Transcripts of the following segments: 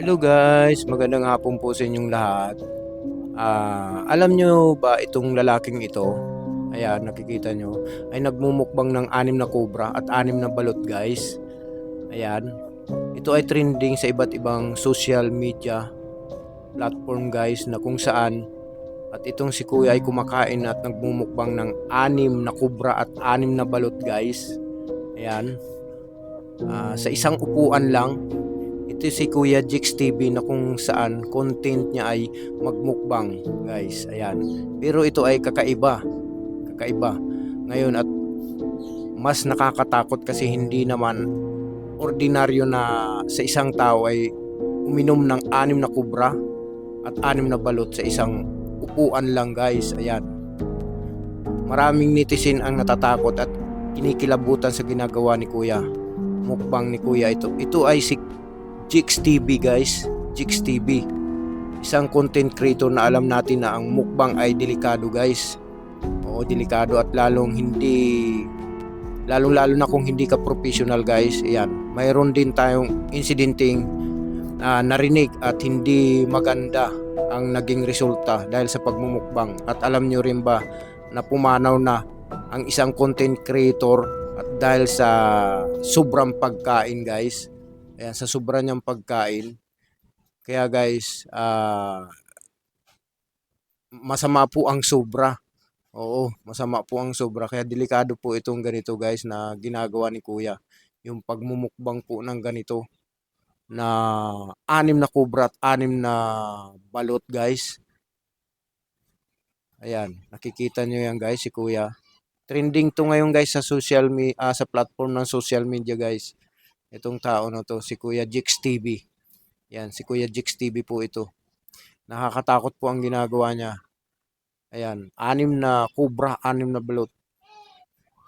Hello guys, magandang hapon po sa inyong lahat. Ah, alam nyo ba itong lalaking ito? Ayan, nakikita nyo, ay nagmumukbang ng anim na kobra at anim na balot guys. Ayan, ito ay trending sa iba't ibang social media platform guys na kung saan at itong si kuya ay kumakain at nagmumukbang ng anim na kubra at anim na balot guys. Ayan. Ah, sa isang upuan lang. Ito si Kuya Jix TV na kung saan content niya ay magmukbang guys. Ayan. Pero ito ay kakaiba. Kakaiba. Ngayon at mas nakakatakot kasi hindi naman ordinaryo na sa isang tao ay uminom ng anim na kubra at anim na balot sa isang upuan lang guys. Ayan. Maraming netizen ang natatakot at kinikilabutan sa ginagawa ni Kuya. Mukbang ni Kuya ito. Ito ay si Jix TV guys. Jix TV. Isang content creator na alam natin na ang mukbang ay delikado guys. Oo, delikado at lalong hindi lalong lalo na kung hindi ka professional guys. Ayan. Mayroon din tayong incidenting ah, narinig at hindi maganda ang naging resulta dahil sa pagmumukbang. At alam nyo rin ba na pumanaw na ang isang content creator at dahil sa sobrang pagkain guys. Ayan, sa sobrang niyang pagkain. Kaya guys, ah, masama po ang sobra. Oo, masama po ang sobra. Kaya delikado po itong ganito guys na ginagawa ni Kuya. Yung pagmumukbang po ng ganito na anim na kubra at anim na balot guys. Ayan, nakikita nyo yan guys si Kuya. Trending to ngayon guys sa social media, sa platform ng social media guys. Itong tao na to, si Kuya Jix TV. Yan, si Kuya Jix TV po ito. Nakakatakot po ang ginagawa niya. Ayan, anim na kubra, anim na balot.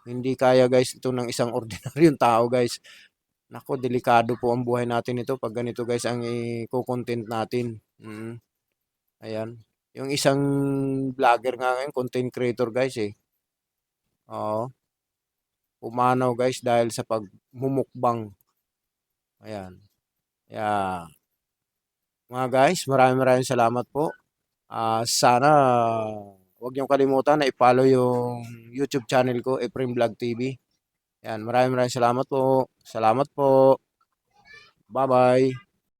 Hindi kaya guys ito ng isang ordinaryong tao guys. Nako, delikado po ang buhay natin ito pag ganito guys ang i-content natin. Mm. Ayan. Yung isang vlogger nga ngayon, content creator guys eh. Oo. Pumanaw guys dahil sa pagmumukbang. Ayan. Kaya, mga guys, maraming maraming salamat po. Ah, sana huwag niyong kalimutan na i-follow yung YouTube channel ko, Efrem Vlog TV. Yan, maraming maraming salamat po. Salamat po. Bye-bye.